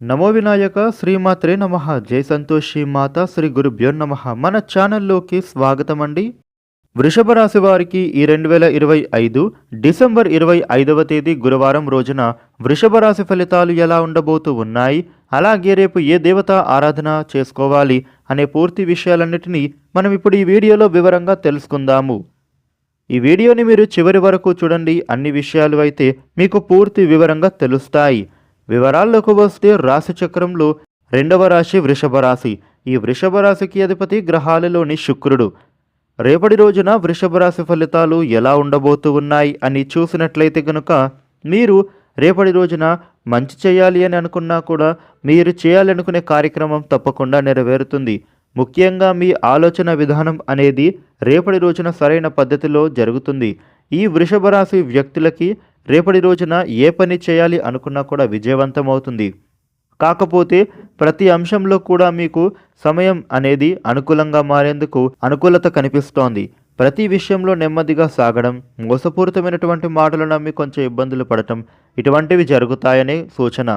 నమో వినాయక శ్రీమాత్రే నమ. జై సంతోషి మాత శ్రీ గురుభ్యో నమ. మన ఛానల్లోకి స్వాగతం అండి వృషభ రాశి వారికి ఈ రెండు వేల ఇరవై ఐదు డిసెంబర్ ఇరవై ఐదవ తేదీ గురువారం రోజున వృషభ రాశి ఫలితాలు ఎలా ఉండబోతూ ఉన్నాయి? అలాగే రేపు ఏ దేవత ఆరాధన చేసుకోవాలి? అనే పూర్తి విషయాలన్నిటినీ మనం ఇప్పుడు ఈ వీడియోలో వివరంగా తెలుసుకుందాము. ఈ వీడియోని మీరు చివరి వరకు చూడండి. అన్ని విషయాలు అయితే మీకు పూర్తి వివరంగా తెలుస్తాయి. వివరాల్లోకి వస్తే రాశి చక్రంలో రెండవ రాశి వృషభ రాశి. ఈ వృషభ రాశికి అధిపతి గ్రహాలలోని శుక్రుడు. రేపటి రోజున వృషభ రాశి ఫలితాలు ఎలా ఉండబోతూ ఉన్నాయి అని చూసినట్లయితే కనుక మీరు రేపటి రోజున మంచి చేయాలి అని అనుకున్నా కూడా మీరు చేయాలనుకునే కార్యక్రమం తప్పకుండా నెరవేరుతుంది. ముఖ్యంగా మీ ఆలోచన విధానం అనేది రేపటి రోజున సరైన పద్ధతిలో జరుగుతుంది. ఈ వృషభ రాశి వ్యక్తులకి రేపటి రోజున ఏ పని చేయాలి అనుకున్నా కూడా విజయవంతం అవుతుంది కాకపోతే ప్రతి అంశంలో కూడా మీకు సమయం అనేది అనుకూలంగా మారేందుకు అనుకూలత కనిపిస్తోంది. ప్రతి విషయంలో నెమ్మదిగా సాగడం మోసపూరితమైనటువంటి మాటలు నమ్మి కొంచెం ఇబ్బందులు పడటం ఇటువంటివి జరుగుతాయనే సూచన.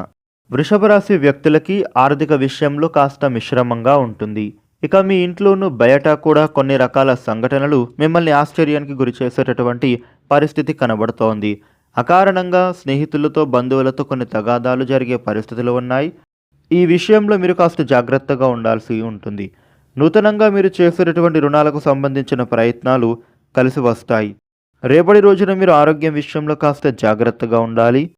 వృషభ రాశి వ్యక్తులకి ఆర్థిక విషయంలో కాస్త మిశ్రమంగా ఉంటుంది. ఇక మీ ఇంట్లోనూ బయట కూడా కొన్ని రకాల సంఘటనలు మిమ్మల్ని ఆశ్చర్యానికి గురి చేసేటటువంటి పరిస్థితి కనబడుతోంది. అకారణంగా స్నేహితులతో బంధువులతో కొన్ని తగాదాలు జరిగే పరిస్థితులు ఉన్నాయి. ఈ విషయంలో మీరు కాస్త జాగ్రత్తగా ఉండాల్సి ఉంటుంది. నూతనంగా మీరు చేసేటటువంటి రుణాలకు సంబంధించిన ప్రయత్నాలు కలిసి వస్తాయి. రేపటి రోజున మీరు ఆరోగ్యం విషయంలో కాస్త జాగ్రత్తగా ఉండాలి.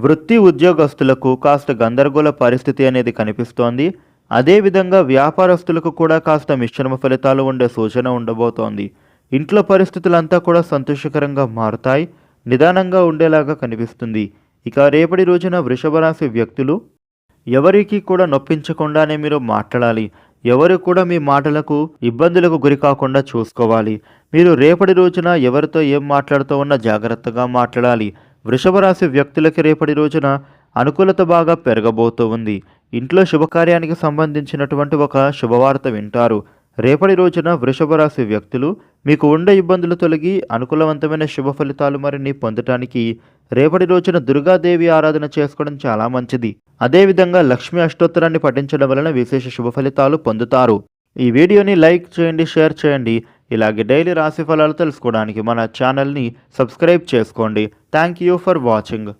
వృత్తి ఉద్యోగస్తులకు కాస్త గందరగోళ పరిస్థితి అనేది కనిపిస్తోంది. అదేవిధంగా వ్యాపారస్తులకు కూడా కాస్త మిశ్రమ ఫలితాలు ఉండే సూచన ఉండబోతోంది. ఇంట్లో పరిస్థితులంతా కూడా సంతోషకరంగా మారుతాయి. నిదానంగా ఉండేలాగా కనిపిస్తుంది. ఇక రేపటి రోజున వృషభ రాశి వ్యక్తులు ఎవరికి కూడా నొప్పించకుండానే మీరు మాట్లాడాలి. ఎవరు కూడా మీ మాటలకు ఇబ్బందులకు గురి కాకుండా చూసుకోవాలి. మీరు రేపటి రోజున ఎవరితో ఏం మాట్లాడుతూ ఉన్నా జాగ్రత్తగా మాట్లాడాలి. వృషభ రాశి వ్యక్తులకి రేపటి రోజున అనుకూలత బాగా పెరగబోతూ ఉంది. ఇంట్లో శుభకార్యానికి సంబంధించినటువంటి ఒక శుభవార్త వింటారు. రేపటి రోజున వృషభ రాశి వ్యక్తులు మీకు ఉండే ఇబ్బందులు తొలగి అనుకూలవంతమైన శుభ ఫలితాలు మరిన్ని పొందటానికి రేపటి రోజున దుర్గాదేవి ఆరాధన చేసుకోవడం చాలా మంచిది. అదేవిధంగా లక్ష్మీ అష్టోత్తరాన్ని పఠించడం వలన విశేష శుభ ఫలితాలు పొందుతారు. ఈ వీడియోని లైక్ చేయండి షేర్ చేయండి. ఇలాగే డైలీ రాశి ఫలాలు తెలుసుకోవడానికి మన ఛానల్ని సబ్స్క్రైబ్ చేసుకోండి. Thank you for watching.